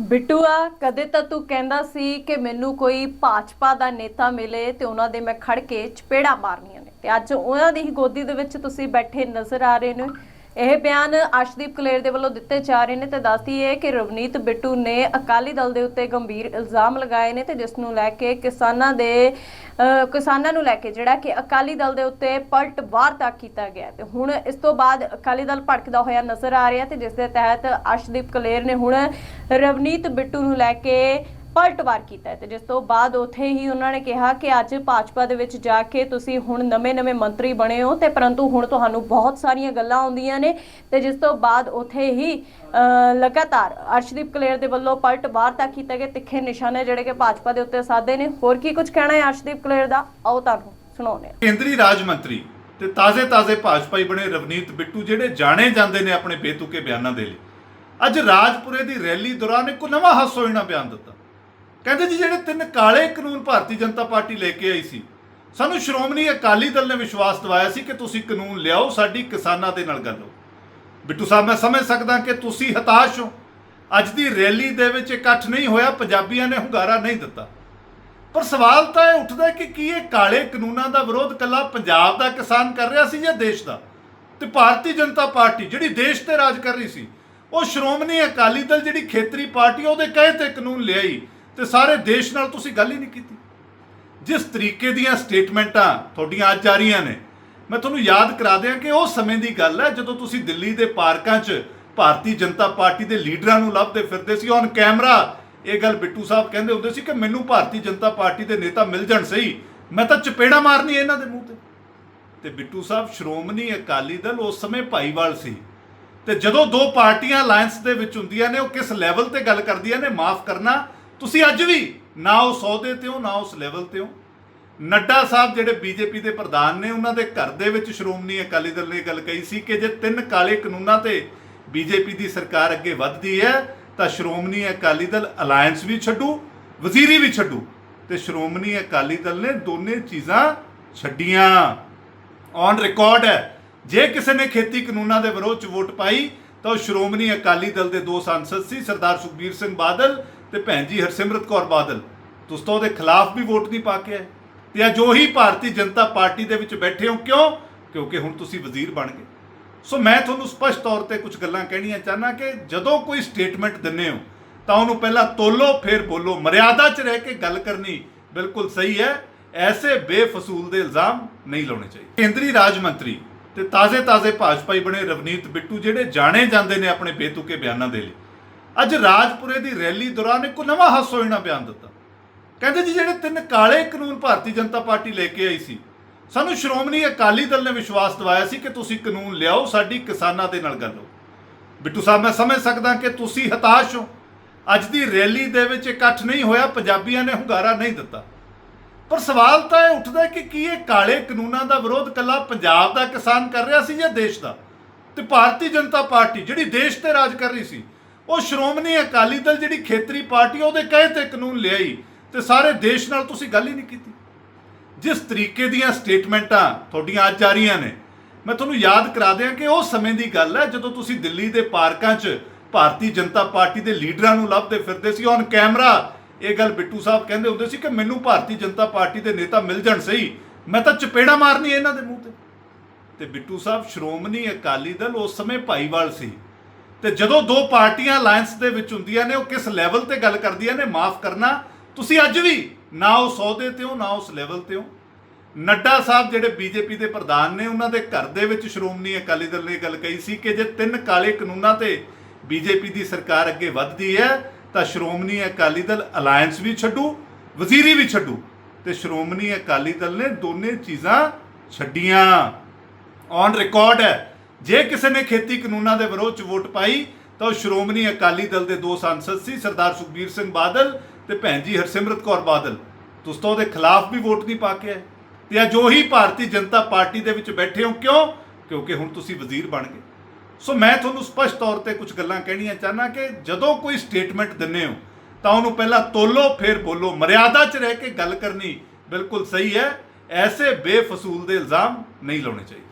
ਬਿੱਟੂਆ, ਕਦੇ ਤਾਂ ਤੂੰ ਕਹਿੰਦਾ ਸੀ ਕਿ ਮੈਨੂੰ ਕੋਈ ਭਾਜਪਾ ਦਾ ਨੇਤਾ ਮਿਲੇ ਤੇ ਉਹਨਾਂ ਦੇ ਮੈਂ ਖੜ ਕੇ ਚਪੇੜਾ ਮਾਰਨੀਆਂ ਨੇ। ਤੇ ਅੱਜ ਉਹਨਾਂ ਦੀ ਹੀ ਗੋਦੀ ਦੇ ਵਿੱਚ ਤੁਸੀਂ ਬੈਠੇ ਨਜ਼ਰ ਆ ਰਹੇ ਨੇ। ਇਹ ਬਿਆਨ ਅਰਸ਼ਦੀਪ ਕਲੇਰ ਦੇ ਵੱਲੋਂ ਦਿੱਤੇ ਜਾ ਰਹੇ ਨੇ ਤੇ ਦੱਸਦੀ ਹੈ ਕਿ ਰਵਨੀਤ ਬਿੱਟੂ ਨੇ ਅਕਾਲੀ ਦਲ ਦੇ ਉੱਤੇ ਗੰਭੀਰ ਇਲਜ਼ਾਮ ਲਗਾਏ ਨੇ ਤੇ ਜਿਸ ਨੂੰ ਲੈ ਕੇ ਕਿਸਾਨਾਂ ਦੇ ਕਿਸਾਨਾਂ ਨੂੰ ਲੈ ਕੇ ਜਿਹੜਾ ਕਿ ਅਕਾਲੀ ਦਲ ਦੇ ਉੱਤੇ ਪਲਟ ਵਾਰ ਤੱਕ ਕੀਤਾ ਗਿਆ। ਤੇ ਹੁਣ ਇਸ ਤੋਂ ਬਾਅਦ ਅਕਾਲੀ ਦਲ ਭੜਕਦਾ ਹੋਇਆ ਨਜ਼ਰ ਆ ਰਿਹਾ ਤੇ ਜਿਸ ਦੇ ਤਹਿਤ ਅਰਸ਼ਦੀਪ ਕਲੇਰ ਨੇ ਹੁਣ ਰਵਨੀਤ ਬਿੱਟੂ ਨੂੰ ਲੈ ਕੇ ਪਲਟਵਾਰ ਕੀਤਾ ਹੈ ਤੇ ਜਿਸ ਤੋਂ ਬਾਅਦ ਉੱਥੇ ਹੀ ਉਹਨਾਂ ਨੇ ਕਿਹਾ ਕਿ ਅੱਜ ਭਾਜਪਾ ਦੇ ਵਿੱਚ ਜਾ ਕੇ ਤੁਸੀਂ ਹੁਣ ਨਵੇਂ-ਨਵੇਂ ਮੰਤਰੀ ਬਣੇ ਹੋ ਤੇ ਪਰੰਤੂ ਹੁਣ ਤੁਹਾਨੂੰ ਬਹੁਤ ਸਾਰੀਆਂ ਗੱਲਾਂ ਆਉਂਦੀਆਂ ਨੇ ਤੇ ਜਿਸ ਤੋਂ ਬਾਅਦ ਉੱਥੇ ਹੀ ਲਗਾਤਾਰ ਅਰਸ਼ਦੀਪ ਕਲੇਰ ਦੇ ਵੱਲੋਂ ਪਲਟਵਾਰ ਤੱਕ ਕੀਤਾ ਗਿਆ, ਤਿੱਖੇ ਨਿਸ਼ਾਨੇ ਜਿਹੜੇ ਕਿ ਭਾਜਪਾ ਦੇ ਉੱਤੇ ਸਾਧੇ ਨੇ। ਹੋਰ ਕੀ ਕੁਝ ਕਹਿਣਾ ਹੈ ਅਰਸ਼ਦੀਪ ਕਲੇਰ ਦਾ? ਆਓ ਤੁਹਾਨੂੰ ਸੁਣਾਉਂਦੇ ਕੇਂਦਰੀ ਰਾਜ ਮੰਤਰੀ ਤੇ ਤਾਜ਼ੇ-ਤਾਜ਼ੇ ਭਾਜਪਾਈ ਬਣੇ ਰਵਨੀਤ ਬਿੱਟੂ ਜਿਹੜੇ ਜਾਣੇ ਜਾਂਦੇ ਨੇ ਆਪਣੇ ਬੇਤੁਕੇ ਬਿਆਨਾਂ ਦੇ ਲਈ। ਅੱਜ ਰਾਜਪੁਰੇ ਦੀ ਰੈਲੀ ਦੌਰਾਨ ਇੱਕ ਨਵਾਂ ਹਾਸੋਹੀਣਾ ਬਿਆਨ ਦਿੱਤਾ। ਕਹਿੰਦੇ ਜੀ ਜਿਹੜੇ ਤਿੰਨ ਕਾਲੇ ਕਾਨੂੰਨ ਭਾਰਤੀ ਜਨਤਾ ਪਾਰਟੀ ਲੈ ਕੇ ਆਈ ਸੀ, ਸਾਨੂੰ ਸ਼੍ਰੋਮਣੀ ਅਕਾਲੀ ਦਲ ਨੇ ਵਿਸ਼ਵਾਸ ਦਿਵਾਇਆ ਸੀ ਕਿ ਤੁਸੀਂ ਕਾਨੂੰਨ ਲਿਆਓ, ਸਾਡੀ ਕਿਸਾਨਾਂ ਦੇ ਨਾਲ ਗੱਲ ਹੋ। ਬਿੱਟੂ ਸਾਹਿਬ, ਮੈਂ ਸਮਝ ਸਕਦਾ ਕਿ ਤੁਸੀਂ ਹਤਾਸ਼ ਹੋ। ਅੱਜ ਦੀ ਰੈਲੀ ਦੇ ਵਿੱਚ ਇਕੱਠ ਨਹੀਂ ਹੋਇਆ, ਪੰਜਾਬੀਆਂ ਨੇ ਹੁੰਗਾਰਾ ਨਹੀਂ ਦਿੱਤਾ। ਪਰ ਸਵਾਲ ਤਾਂ ਇਹ ਉੱਠਦਾ ਕਿ ਕੀ ਇਹ ਕਾਲੇ ਕਾਨੂੰਨਾਂ ਦਾ ਵਿਰੋਧ ਕੱਲਾ ਪੰਜਾਬ ਦਾ ਕਿਸਾਨ ਕਰ ਰਿਹਾ ਸੀ ਜਾਂ ਦੇਸ਼ ਦਾ? ਤੇ ਭਾਰਤੀ ਜਨਤਾ ਪਾਰਟੀ, ਜਿਹੜੀ ਦੇਸ਼ ਤੇ ਰਾਜ ਕਰ ਰਹੀ ਸੀ, ਉਹ ਸ਼੍ਰੋਮਣੀ ਅਕਾਲੀ ਦਲ, ਜਿਹੜੀ ਖੇਤਰੀ ਪਾਰਟੀ ਉਹਦੇ ਕਹੇ ਤੇ ਕਾਨੂੰਨ ਲਿਆਈ। ਤੇ ਸਾਰੇ ਦੇਸ਼ ਨਾਲ ਤੁਸੀਂ ਗੱਲ ਹੀ ਨਹੀਂ ਕੀਤੀ। ਜਿਸ ਤਰੀਕੇ ਦੀਆਂ ਸਟੇਟਮੈਂਟਾਂ ਤੁਹਾਡੀਆਂ ਅੱਜ ਆ ਰਹੀਆਂ ਨੇ, ਮੈਂ ਤੁਹਾਨੂੰ ਯਾਦ ਕਰਾ ਦਿਆਂ ਕਿ ਉਹ ਸਮੇਂ ਦੀ ਗੱਲ ਹੈ ਜਦੋਂ ਤੁਸੀਂ ਦਿੱਲੀ ਦੇ ਪਾਰਕਾਂ 'ਚ ਭਾਰਤੀ ਜਨਤਾ ਪਾਰਟੀ ਦੇ ਲੀਡਰਾਂ ਨੂੰ ਲੱਭਦੇ ਫਿਰਦੇ ਸੀ। ਔਨ ਕੈਮਰਾ ਇਹ ਗੱਲ ਬਿੱਟੂ ਸਾਹਿਬ ਕਹਿੰਦੇ ਹੁੰਦੇ ਸੀ ਕਿ ਮੈਨੂੰ ਭਾਰਤੀ ਜਨਤਾ ਪਾਰਟੀ ਦੇ ਨੇਤਾ ਮਿਲ ਜਾਣ ਸਹੀ, ਮੈਂ ਤਾਂ ਚਪੇੜਾ ਮਾਰਨੀ ਇਹਨਾਂ ਦੇ ਮੂੰਹ ਤੇ। ਤੇ ਬਿੱਟੂ ਸਾਹਿਬ, ਸ਼੍ਰੋਮਣੀ ਅਕਾਲੀ ਦਲ ਉਸ ਸਮੇਂ ਭਾਈਵਾਲ ਸੀ। ਤੇ ਜਦੋਂ ਦੋ ਪਾਰਟੀਆਂ ਅਲਾਈਅੰਸ ਦੇ ਵਿੱਚ ਹੁੰਦੀਆਂ ਨੇ, ਉਹ ਕਿਸ ਲੈਵਲ ਤੇ ਗੱਲ ਕਰਦੀਆਂ ਨੇ, ਮਾਫ ਕਰਨਾ ਤੁਸੀਂ ਅੱਜ ਵੀ ਨਾ ਉਸ ਸੌਦੇ ਤੇ ਹੋ, ਨਾ ਉਸ ਲੈਵਲ ਤੇ ਹੋ। ਨੱਡਾ ਸਾਹਿਬ ਜਿਹੜੇ ਬੀਜੇਪੀ ਦੇ ਪ੍ਰਧਾਨ ਨੇ, ਉਹਨਾਂ ਦੇ ਘਰ ਦੇ ਵਿੱਚ ਸ਼੍ਰੋਮਣੀ ਅਕਾਲੀ ਦਲ ਨੇ ਇਹ ਗੱਲ ਕਹੀ ਸੀ ਕਿ ਜੇ ਤਿੰਨ ਕਾਲੇ ਕਾਨੂੰਨਾਂ ਤੇ ਬੀਜੇਪੀ ਦੀ ਸਰਕਾਰ ਅੱਗੇ ਵੱਧਦੀ ਹੈ, ਤਾਂ ਸ਼੍ਰੋਮਣੀ ਅਕਾਲੀ ਦਲ ਅਲਾਈਅੰਸ ਵੀ ਛੱਡੂ, ਵਜ਼ੀਰੀ ਵੀ ਛੱਡੂ ਤੇ ਸ਼੍ਰੋਮਣੀ ਅਕਾਲੀ ਦਲ ਨੇ ਦੋਨੇ ਚੀਜ਼ਾਂ ਛੱਡੀਆਂ। ਔਨ ਰਿਕਾਰਡ ਹੈ। ਜੇ ਕਿਸੇ ਨੇ ਖੇਤੀ ਕਾਨੂੰਨਾਂ ਦੇ ਵਿਰੋਧ ਚ ਵੋਟ ਪਾਈ, ਤਾਂ ਉਹ ਸ਼੍ਰੋਮਣੀ ਅਕਾਲੀ ਦਲ ਦੇ ਦੋ ਸੰਸਦ ਸੀ, ਸਰਦਾਰ ਸੁਖਬੀਰ ਸਿੰਘ ਬਾਦਲ ਤੇ ਭੈਣ ਜੀ ਹਰਸਿਮਰਤ ਕੌਰ ਬਾਦਲ, ਤੁਸੀਂ ਤਾਂ ਉਹਦੇ ਖਿਲਾਫ ਵੀ ਵੋਟ ਨਹੀਂ ਪਾ ਕੇ ਆਏ। ਤੇ ਅੱਜ ਉਹੀ ਭਾਰਤੀ ਜਨਤਾ ਪਾਰਟੀ ਦੇ ਵਿੱਚ ਬੈਠੇ ਹੋ ਕਿਉਂ? ਕਿਉਂਕਿ ਹੁਣ ਤੁਸੀਂ ਵਜ਼ੀਰ ਬਣ ਗਏ। ਸੋ ਮੈਂ ਤੁਹਾਨੂੰ ਸਪਸ਼ਟ ਤੌਰ ਤੇ ਕੁਝ ਗੱਲਾਂ ਕਹਿਣੀਆਂ ਚਾਹਨਾ ਕਿ ਜਦੋਂ ਕੋਈ ਸਟੇਟਮੈਂਟ ਦਿੰਨੇ ਹੋ, ਤਾਂ ਉਹਨੂੰ ਪਹਿਲਾਂ ਤੋਲੋ, ਫਿਰ ਬੋਲੋ। ਮਰਿਆਦਾ 'ਚ ਰਹਿ ਕੇ ਗੱਲ ਕਰਨੀ ਬਿਲਕੁਲ ਸਹੀ ਹੈ। ਐਸੇ ਬੇਫਸੂਲ ਦੇ ਇਲਜ਼ਾਮ ਨਹੀਂ ਲਾਉਣੇ ਚਾਹੀਦੇ। ਕੇਂਦਰੀ ਰਾਜ ਮੰਤਰੀ ਤੇ ਤਾਜ਼ੇ-ਤਾਜ਼ੇ ਭਾਜਪਾਈ ਬਣੇ ਰਵਨੀਤ ਬਿੱਟੂ ਜਿਹੜੇ ਜਾਣੇ ਜਾਂਦੇ ਨੇ ਆਪਣੇ ਬੇਤੁਕੇ ਬਿਆਨਾਂ ਦੇ ਲਈ ਅੱਜ ਰਾਜਪੁਰੇ ਦੀ ਰੈਲੀ ਦੌਰਾਨ ਇੱਕ ਨਵਾਂ ਹਾਸੋਹੀਣਾ ਬਿਆਨ ਦਿੱਤਾ। ਕਹਿੰਦੇ ਜੀ, ਜਿਹੜੇ ਤਿੰਨ ਕਾਲੇ ਕਾਨੂੰਨ ਭਾਰਤੀ ਜਨਤਾ ਪਾਰਟੀ ਲੈ ਕੇ ਆਈ ਸੀ, ਸਾਨੂੰ ਸ਼੍ਰੋਮਣੀ ਅਕਾਲੀ ਦਲ ਨੇ ਵਿਸ਼ਵਾਸ ਦਿਵਾਇਆ ਸੀ ਕਿ ਤੁਸੀਂ ਕਾਨੂੰਨ ਲਿਆਓ, ਸਾਡੀ ਕਿਸਾਨਾਂ ਦੇ ਨਾਲ ਗੱਲ ਹੋ। ਬਿੱਟੂ ਸਾਹਿਬ, ਮੈਂ ਸਮਝ ਸਕਦਾ ਕਿ ਤੁਸੀਂ ਹਤਾਸ਼ ਹੋ। ਅੱਜ ਦੀ ਰੈਲੀ ਦੇ ਵਿੱਚ ਇਕੱਠ ਨਹੀਂ ਹੋਇਆ, ਪੰਜਾਬੀਆਂ ਨੇ ਹੁੰਗਾਰਾ ਨਹੀਂ ਦਿੱਤਾ। ਪਰ ਸਵਾਲ ਤਾਂ ਇਹ ਉੱਠਦਾ ਕਿ ਕੀ ਇਹ ਕਾਲੇ ਕਾਨੂੰਨਾਂ ਦਾ ਵਿਰੋਧ ਕੱਲਾ ਪੰਜਾਬ ਦਾ ਕਿਸਾਨ ਕਰ ਰਿਹਾ ਸੀ ਜਾਂ ਦੇਸ਼ ਦਾ? ਤੇ ਭਾਰਤੀ ਜਨਤਾ ਪਾਰਟੀ, ਜਿਹੜੀ ਦੇਸ਼ ਤੇ ਰਾਜ ਕਰ ਰਹੀ ਸੀ ਉਹ ਸ਼੍ਰੋਮਣੀ ਅਕਾਲੀ ਦਲ ਜਿਹੜੀ ਖੇਤਰੀ ਪਾਰਟੀ ਉਹਦੇ ਕਹੇ ਤੇ ਕਾਨੂੰਨ ਲਿਆਈ ਤੇ ਸਾਰੇ ਦੇਸ਼ ਨਾਲ ਤੁਸੀਂ ਗੱਲ ਹੀ ਨਹੀਂ ਕੀਤੀ। ਜਿਸ ਤਰੀਕੇ ਦੀਆਂ ਸਟੇਟਮੈਂਟਾਂ ਤੁਹਾਡੀਆਂ ਅੱਜ ਆ ਰਹੀਆਂ ਨੇ, ਮੈਂ ਤੁਹਾਨੂੰ ਯਾਦ ਕਰਾ ਦਿਆਂ ਕਿ ਉਹ ਸਮੇਂ ਦੀ ਗੱਲ ਹੈ, ਜਦੋਂ ਤੁਸੀਂ ਦਿੱਲੀ ਦੇ ਪਾਰਕਾਂ 'ਚ ਭਾਰਤੀ ਜਨਤਾ ਪਾਰਟੀ ਦੇ ਲੀਡਰਾਂ ਨੂੰ ਲੱਭਦੇ ਫਿਰਦੇ ਸੀ। ਔਨ ਕੈਮਰਾ ਇਹ ਗੱਲ ਬਿੱਟੂ ਸਾਹਿਬ ਕਹਿੰਦੇ ਹੁੰਦੇ ਸੀ ਕਿ ਮੈਨੂੰ ਭਾਰਤੀ ਜਨਤਾ ਪਾਰਟੀ ਦੇ ਨੇਤਾ ਮਿਲ ਜਾਣ ਸਹੀ, ਮੈਂ ਤਾਂ ਚਪੇੜਾ ਮਾਰਨੀ ਇਹਨਾਂ ਦੇ ਮੂੰਹ ਤੇ। ਤੇ ਬਿੱਟੂ ਸਾਹਿਬ, ਸ਼੍ਰੋਮਣੀ ਅਕਾਲੀ ਦਲ ਉਸ ਸਮੇਂ ਭਾਈਵਾਲ ਸੀ। ਤੇ ਜਦੋਂ ਦੋ ਪਾਰਟੀਆਂ ਅਲਾਈਅੰਸ ਦੇ ਵਿੱਚ ਹੁੰਦੀਆਂ ਨੇ, ਉਹ ਕਿਸ ਲੈਵਲ ਤੇ ਗੱਲ ਕਰਦੀਆਂ ਨੇ, ਮਾਫ ਕਰਨਾ। ਤੁਸੀਂ ਅੱਜ ਵੀ ਨਾ ਉਹ ਸੌਦੇ ਤੇ ਹੋ, ਨਾ ਉਸ ਲੈਵਲ ਤੇ ਹੋ। ਨੱਡਾ ਸਾਹਿਬ ਜਿਹੜੇ ਬੀਜੇਪੀ ਦੇ ਪ੍ਰਧਾਨ ਨੇ, ਉਹਨਾਂ ਦੇ ਘਰ ਦੇ ਵਿੱਚ ਸ਼੍ਰੋਮਣੀ ਅਕਾਲੀ ਦਲ ਨੇ ਗੱਲ ਕਹੀ ਸੀ ਕਿ ਜੇ ਤਿੰਨ ਕਾਲੇ ਕਾਨੂੰਨਾਂ ਤੇ ਬੀਜੇਪੀ ਦੀ ਸਰਕਾਰ ਅੱਗੇ ਵੱਧਦੀ ਹੈ, ਤਾਂ ਸ਼੍ਰੋਮਣੀ ਅਕਾਲੀ ਦਲ ਅਲਾਈਅੰਸ ਵੀ ਛੱਡੂ, ਵਜ਼ੀਰੀ ਵੀ ਛੱਡੂ। ਤੇ ਸ਼੍ਰੋਮਣੀ ਅਕਾਲੀ ਦਲ ਨੇ ਦੋਨੇ ਚੀਜ਼ਾਂ ਛੱਡੀਆਂ। ਔਨ ਰਿਕਾਰਡ ਹੈ। ਜੇ ਕਿਸੇ ਨੇ ਖੇਤੀ ਕਾਨੂੰਨਾਂ ਦੇ ਵਿਰੋਧ ਚ ਵੋਟ ਪਾਈ, ਤਾਂ ਉਹ ਸ਼੍ਰੋਮਣੀ ਅਕਾਲੀ ਦਲ ਦੇ ਦੋ ਸੰਸਦ ਸੀ, ਸਰਦਾਰ ਸੁਖਬੀਰ ਸਿੰਘ ਬਾਦਲ ਤੇ ਭੈਣ ਜੀ ਹਰਸਿਮਰਤ ਕੌਰ ਬਾਦਲ। ਤੁਸੀਂ ਤਾਂ ਉਹਦੇ ਖਿਲਾਫ ਵੀ ਵੋਟ ਨਹੀਂ ਪਾ ਕੇ ਆਏ। ਤੇ ਅੱਜ ਉਹੀ ਭਾਰਤੀ ਜਨਤਾ ਪਾਰਟੀ ਦੇ ਵਿੱਚ ਬੈਠੇ ਹੋ ਕਿਉਂ? ਕਿਉਂਕਿ ਹੁਣ ਤੁਸੀਂ ਵਜ਼ੀਰ ਬਣ ਗਏ। ਸੋ ਮੈਂ ਤੁਹਾਨੂੰ ਸਪਸ਼ਟ ਤੌਰ ਤੇ ਕੁਝ ਗੱਲਾਂ ਕਹਿਣੀਆਂ ਚਾਹਨਾ ਕਿ ਜਦੋਂ ਕੋਈ ਸਟੇਟਮੈਂਟ ਦਿੰਨੇ ਹੋ, ਤਾਂ ਉਹਨੂੰ ਪਹਿਲਾਂ ਤੋਲੋ, ਫਿਰ ਬੋਲੋ। ਮਰਿਆਦਾ 'ਚ ਰਹਿ ਕੇ ਗੱਲ ਕਰਨੀ ਬਿਲਕੁਲ ਸਹੀ ਹੈ। ਐਸੇ ਬੇਫਸੂਲ ਦੇ ਇਲਜ਼ਾਮ ਨਹੀਂ ਲਾਉਣੇ ਚਾਹੀਦੇ।